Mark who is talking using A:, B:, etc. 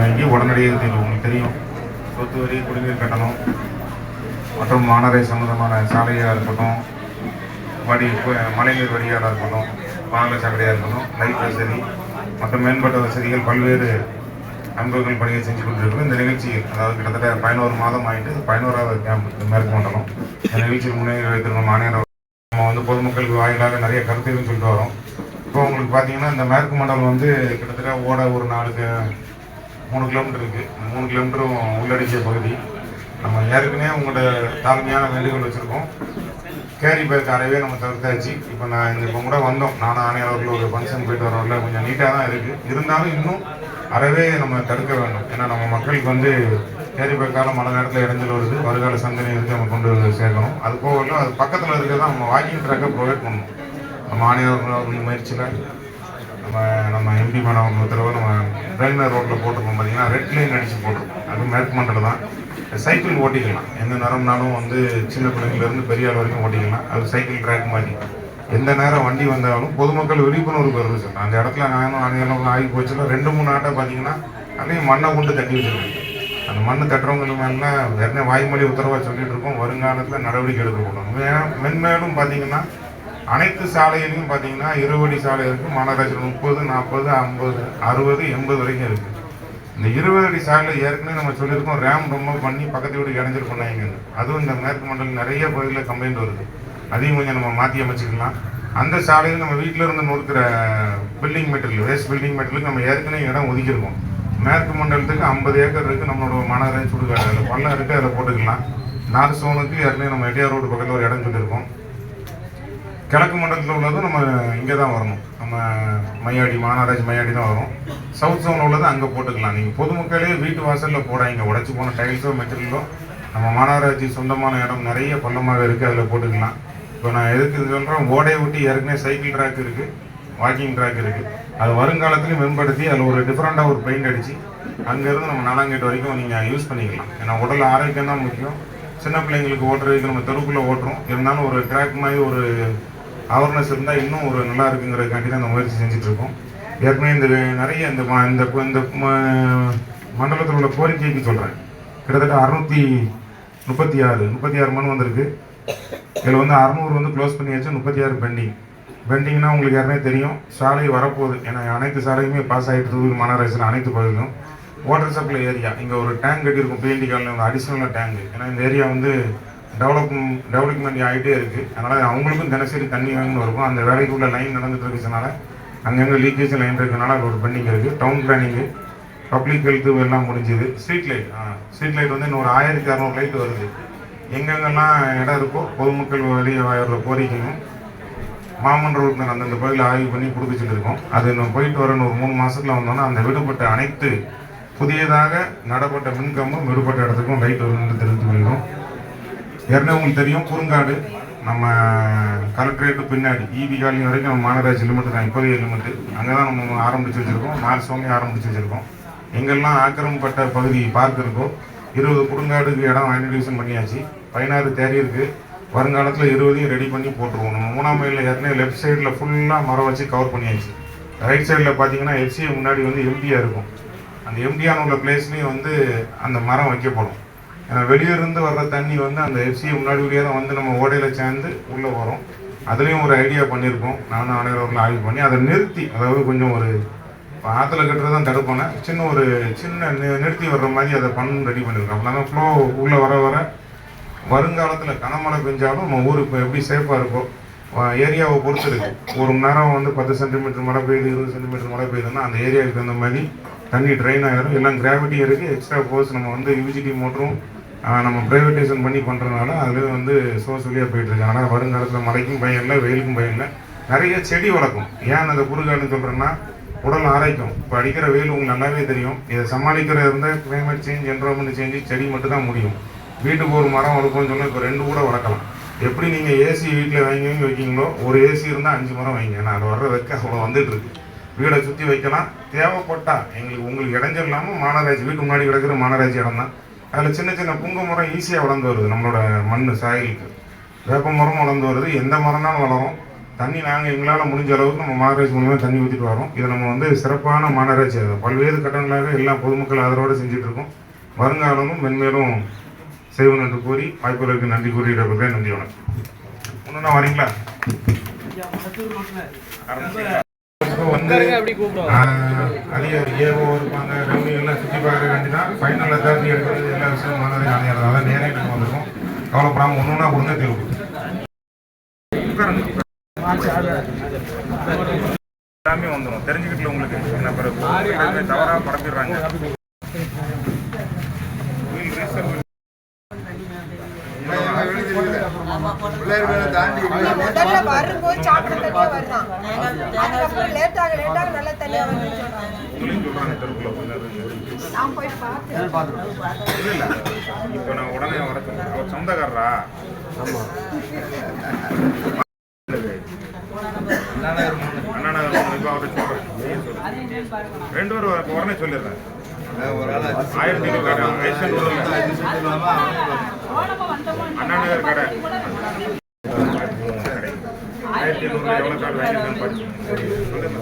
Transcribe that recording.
A: வாங்கி உடனடியாக தீர்வு உங்களுக்கு தெரியும். சொத்து வரி குடிநீர் கட்டணம் மற்றும் மாநகரை சம்பந்தமான சாலையாக இருக்கட்டும் வடி மழைநீர் வடிகாலாக இருக்கட்டும் வாகன சாக்கடையாக இருக்கட்டும் லைட் வசதி மற்றும் மேம்பட்ட வசதிகள் பல்வேறு அன்பர்கள் பணியை செஞ்சு கொண்டிருக்கிறோம் இந்த நிகழ்ச்சி அதாவது கிட்டத்தட்ட பதினோரு மாதம் ஆகிட்டு பதினோராவது கேம்ப் மேற்கு மண்டலம். இந்த நிகழ்ச்சியில் முன்னேறி வைத்திருக்கும் மாநில நம்ம வந்து பொதுமக்களுக்கு வாயிலாக நிறைய கருத்துகள் சொல்லிட்டு வரோம். இப்போ உங்களுக்கு பார்த்தீங்கன்னா இந்த மேற்கு மண்டலம் வந்து கிட்டத்தட்ட ஓட ஒரு நாளுக்கு மூணு கிலோமீட்டர் இருக்குது மூணு கிலோமீட்டரும் உள்ளடக்கிய பகுதி. நம்ம ஏற்கனவே உங்களோட தாழ்மையான வேண்டுகோள் வச்சுருக்கோம். கேரி பேக் அறவே நம்ம தவிர்த்தாச்சு. இப்போ நான் இந்த இப்போ கூட வந்தோம். நானும் ஆணையாளர்கள் ஒரு ஃபங்க்ஷன் போயிட்டு வரல கொஞ்சம் நீட்டாக தான் இருக்குது இருந்தாலும் இன்னும் அறவே நம்ம தடுக்க வேண்டும். ஏன்னா நம்ம மக்களுக்கு வந்து கேரி பேக்கால மழை நேரத்தில் இடைஞ்சல் வருது. வருகால சந்ததியினருக்கு நம்ம கொண்டு வந்து சேர்க்கணும். அது போக அது பக்கத்தில் இருக்கிறதான் நம்ம வாக்கிங் ட்ராக்கை ப்ரொவைட் பண்ணணும். நம்ம ஆணையாளர்கள் முயற்சியில் நம்ம நம்ம எம்பி மேடம் தடவை நம்ம ரயில்வே ரோட்டில் போட்டிருக்கோம் பார்த்தீங்கன்னா ரெட் லைன் அடித்து போட்டிருக்கோம் அது மேற்கு மண்டலம் தான் சைக்கிள் ஓட்டிக்கலாம். எந்த நேரம்னாலும் வந்து சின்ன பிள்ளைங்கலேருந்து பெரிய ஆள் வரைக்கும் ஓட்டிக்கலாம். அது சைக்கிள் ட்ராக் மாதிரி. எந்த நேரம் வண்டி வந்தாலும் பொதுமக்கள் விழிப்புணர்வு வருது சார். அந்த இடத்துல நானும் அனைவரும் ஆகி போச்சுன்னா ரெண்டு மூணு ஆட்டை பார்த்தீங்கன்னா அதையும் மண்ணை கொண்டு தட்டி வச்சுருக்காங்க அந்த மண்ணை தட்டுறவங்களுக்கு மேலாம் வேறே வாய்மொழி உத்தரவாக சொல்லிட்டு இருக்கோம். வருங்காலத்தில் நடவடிக்கை எடுக்கக்கூடாது மென்மேலும் பார்த்தீங்கன்னா அனைத்து சாலையிலையும் பார்த்தீங்கன்னா இருபடி சாலை இருக்குது மாநகராட்சியில் முப்பது நாற்பது ஐம்பது அறுபது எண்பது வரைக்கும் இருக்குது இந்த இருபது அடி சாலையில் ஏற்கனவே நம்ம சொல்லியிருக்கோம் ரேம் ரொம்ப பண்ணி பக்கத்து வீடு இடைஞ்சல் பண்ணாங்கன்னு அதுவும் இந்த மேற்கு மண்டலம் நிறைய பகுதியில் கம்ப்ளைண்ட் வருது. அதையும் கொஞ்சம் நம்ம மாற்றி அமைச்சிக்கலாம். அந்த சாலையில் நம்ம வீட்டில் இருந்து நொறுக்கிற பில்டிங் மெட்டீரியல் வேஸ்ட் பில்டிங் மெட்டீரியலுக்கு நம்ம ஏற்கனவே இடம் ஒதுக்கியிருக்கோம். மேற்கு மண்டலத்துக்கு ஐம்பது ஏக்கர் இருக்குது நம்மளோட மாநகராட்சி சுடுகாடு அதில் பள்ளம் இருக்குது அதில் போட்டுக்கலாம். நார்த் சோனுக்கு ஏற்கனவே நம்ம எட்டியார் ரோடு பக்கத்தில் ஒரு இடம் சொல்லியிருக்கோம். கிழக்கு மண்டலத்தில் உள்ளது நம்ம இங்கே தான் வரணும். நம்ம மையாடி மாநகராட்சி மையாடி தான் வரும் சவுத் ஜோனில் உள்ளது அங்கே போட்டுக்கலாம். நீங்கள் பொதுமக்களே வீட்டு வாசலில் போடாங்க உடச்சி போன டைல்ஸோ மெட்டீரியலோ நம்ம மாநகராட்சி சொந்தமான இடம் நிறைய பள்ளமாக இருக்குது அதில் போட்டுக்கலாம். இப்போ நான் எதுக்கு இது சொல்கிறேன் ஓடையை ஒட்டி ஏற்கனவே சைக்கிள் ட்ராக் இருக்குது வாக்கிங் ட்ராக் இருக்குது அது வருங்காலத்துலையும் மேம்படுத்தி அதில் ஒரு டிஃப்ரெண்ட்டாக ஒரு பெயிண்ட் அடித்து அங்கேருந்து நம்ம நாலாங்கேட் வரைக்கும் நீங்கள் யூஸ் பண்ணிக்கலாம். ஏன்னா உடல் ஆரோக்கியம் தான் முக்கியம். சின்ன பிள்ளைங்களுக்கு ஓட்டுறதுக்கு நம்ம தெருக்குள்ளே ஓட்டுறோம். இருந்தாலும் ஒரு ட்ராக் மாதிரி ஒரு அவேர்னஸ் இருந்தால் இன்னும் ஒரு நல்லா இருக்குங்கிறதுக்காண்டி தான் அந்த முயற்சி செஞ்சிட்ருக்கோம். இருக்கோம் ஏற்கனவே இந்த நிறைய இந்த இந்த இந்த ம- மண்டலத்தில் உள்ள கோரிக்கைக்கு சொல்கிறேன் கிட்டத்தட்ட அறுநூற்றி முப்பத்தி ஆறு முப்பத்தி ஆறு மனு வந்திருக்கு. இதில் வந்து அறநூறு வந்து க்ளோஸ் பண்ணியாச்சு முப்பத்தி ஆறு பெண்டிங் பெண்டிங்னா உங்களுக்கு யாருனே தெரியும். சாலை வரப்போகுது. ஏன்னா அனைத்து சாலையுமே பாஸ் ஆகிட்டு இருக்குது மாநகராட்சியில் அனைத்து பகுதியும் வாட்டர் சப்ளை ஏரியா இங்கே ஒரு டேங்க் கட்டியிருக்கும் பிஎன்டி காலில் வந்து அடிஷ்னலாக டேங்க் ஏன்னா இந்த ஏரியா வந்து டெவலப் டெவலப்மெண்ட் ஆகிட்டே இருக்குது அதனால் அவங்களுக்கும் தினசரி தண்ணி வாங்கணும் இருக்கும். அந்த வேலைக்குள்ள லைன் நடந்துட்டு இருக்கிறதுனால அங்கங்கே லீக்கேஜ் லைன் இருக்கிறதுனால அது ஒரு பெண்டிங் இருக்குது டவுன் பிளானிங்கு பப்ளிக் ஹெல்த்து எல்லாம் முடிஞ்சுது. ஸ்ட்ரீட் லைட் ஸ்ட்ரீட் லைட் வந்து இன்னொரு ஆயிரத்தி அறநூறு லைட் வருது. எங்கெங்கெல்லாம் இடம் இருக்கோ பொதுமக்கள் வெளியே வர கோரிக்கையும் மாமன் ரோட்டில் அந்தந்த கோயிலில் ஆய்வு பண்ணி கொடுக்க சொல்லியிருக்கோம் அது இன்னும் போயிட்டு வரணும். ஒரு மூணு மாதத்தில் வந்தோன்னா அந்த விடுபட்ட அனைத்து புதியதாக நடப்பட்ட மின்கம்பம் விடுபட்ட இடத்துக்கும் லைட் வரும்னு தெரிவித்து கொள்கிறோம். ஏற்கனவே உங்களுக்கு தெரியும் குறுங்காடு நம்ம கலெக்டரேட்டு பின்னாடி ஈபி காலனி வரைக்கும் நம்ம மாநகராட்சி லிமிட் தான் இப்போதைய லிமிட் அங்கே தான் நம்ம ஆரம்பித்து வச்சுருக்கோம். நாலு சோனி ஆரம்பித்து வச்சுருக்கோம். எங்கெல்லாம் ஆக்கிரமிப்பட்ட பகுதி பார்க் இருக்கோ இருபது குறுங்காடுக்கு இடம் ஐடென்டிஃபிகேஷன் பண்ணியாச்சு. பதினாறு தேரி இருக்குது வருங்காலத்தில் இருபதையும் ரெடி பண்ணி போட்டுருவோம். நம்ம மூணாம் மைலில் ஏற்கனவே லெஃப்ட் சைடில் ஃபுல்லாக மரம் வச்சு கவர் பண்ணியாச்சு. ரைட் சைடில் பார்த்தீங்கன்னா எஃப்சிஐ முன்னாடி வந்து எம்டியாக இருக்கும். அந்த எம்டியான உள்ள பிளேஸ்லேயும் வந்து அந்த மரம் வைக்கப்படும். ஏன்னா வெளியிருந்து வர்ற தண்ணி வந்து அந்த எஃப்சியை முன்னாடி வழியாக தான் வந்து நம்ம ஓடையில் சேர்ந்து உள்ளே வரும். அதுலேயும் ஒரு ஐடியா பண்ணியிருக்கோம் நானும் அனைவரில் ஆய்வு பண்ணி அதை நிறுத்தி அதாவது கொஞ்சம் ஒரு ஆற்றுல கட்டுறது தான் தடுப்பானே சின்ன ஒரு சின்ன நிறுத்தி வர்ற மாதிரி அதை பண்ணு ரெடி பண்ணியிருக்கோம் அப்படின்னா ஃப்ளோ உள்ளே வர வர வருங்காலத்தில் கனமழை பெஞ்சாலும் நம்ம ஊர் இப்போ எப்படி சேஃபாக இருக்கோ ஏரியாவை பொறுத்து இருக்குது ஒரு மணி நேரம் வந்து பத்து சென்டிமீட்டர் மழை பெய்யுது இருபது சென்டிமீட்டர் மழை பெய்யுதுன்னா அந்த ஏரியாவுக்கு தகுந்த மாதிரி தண்ணி ட்ரெயின் ஆகிடும் எல்லாம் கிராவிட்டியும் இருக்குது எக்ஸ்ட்ரா ஃபோர்ஸ் நம்ம வந்து யூஜிடி மோட்டரும் நம்ம ப்ரைவேட்டைசேஷன் பண்ணி பண்ணுறதுனால அதுலேயும் வந்து சோர்ஸ் போயிட்டுருக்கு. ஆனால் வருங்காலத்தில் மழைக்கும் பயம் இல்லை வெயிலுக்கும் பயம் இல்லை. நிறைய செடி வளர்க்கும். ஏன் அந்த குறுகான்னு சொல்கிறேன்னா உடல் ஆரோக்கியம். இப்போ அடிக்கிற வெயில் உங்களுக்கு நல்லாவே தெரியும். இதை சமாளிக்கிற இருந்தால் கிளைமேட் சேஞ்ச் என்வரன்மெண்ட் சேஞ்சு செடி மட்டும் தான் முடியும். வீட்டுக்கு ஒரு மரம் வளர்க்கணும்னு சொன்னால் இப்போ ரெண்டு கூட வளர்க்கலாம். எப்படி நீங்கள் ஏசி வீட்டில் வாங்கி வாங்கி வைக்கீங்களோ ஒரு ஏசி இருந்தால் அஞ்சு மரம் வைங்க. ஏன்னா அது வர்ற வைக்க அவ்வளோ வந்துட்டு இருக்கு வீடை சுற்றி வைக்கலாம். தேவைப்பட்டால் எங்களுக்கு உங்களுக்கு இடைஞ்சல் இல்லாமல் மாநகராட்சி வீட்டு முன்னாடி கிடக்கிற மாநகராட்சி இடம் தான் அதில் சின்ன சின்ன புங்க மரம் ஈஸியாக வளர்ந்து வருது நம்மளோட மண் சாயலுக்கு. வேப்ப மரம் வளர்ந்து வருது. எந்த மரம்னாலும் வளரும். தண்ணி நாங்கள் எங்களால் முடிஞ்ச அளவுக்கு நம்ம மாநகராட்சி மூலமாக தண்ணி ஊற்றிட்டு வரோம். இதை நம்ம வந்து சிறப்பான மாநகராட்சி அது. பல்வேறு கட்டங்களாக எல்லா பொதுமக்கள் ஆதரவோடு செஞ்சுட்டு இருக்கோம். வருங்காலமும் மென்மேலும் செய்வோம் என்று கூறி வாய்ப்புகளுக்கு நன்றி கூறி விடைபெறுகிறேன். நன்றி வணக்கம். ஒன்றுனா வரீங்களா? இப்போ வந்து ஆஹ், அதிகாரி ஏஓ இருப்பாங்க ரெவன்யூ எல்லாம் சுற்றி பார்க்குற வேண்டி தான் ஃபைனல் அத்தாரிட்டி எடுக்கிறது எல்லா விஷயம் மாநகராட்சி ஆணையர் அதான் நேரே நம்ம வந்திருக்கோம் கவலைப்படாமல் ஒன்று ஒன்றா கொடுங்க தீர்வு எல்லாமே வந்துடும் தெரிஞ்சுக்கிட்டு உங்களுக்கு. என்ன பிறகு? தவறாக பரப்பிடுறாங்க
B: முதல்ல வரும்போது சாப்பிட தண்ணியா வருதான். அதுக்கப்புறம் லேட்டாக லேட்டாக நல்ல தண்ணியா வருதுன்னு சொன்னாங்க
A: உங்களையும் சொல்றாங்க தெருக்குள்ள கொஞ்சம்
B: நான் போய் பார்த்தேன்
A: இல்ல இல்ல. இப்போ நான் உடனே வர சொல்றேன் அவர் சொந்தக்காரரா? அண்ணா நகர் இப்போ அவர்கிட்ட சொல்றேன். ரெண்டு பேரும் உடனே சொல்லிடுறேன். ஆயிரத்தி கடை அண்ணா நகர் கடை ஆயிரத்தி எவ்வளோ கார்டு வாங்கியிருக்கேன்னு பார்த்து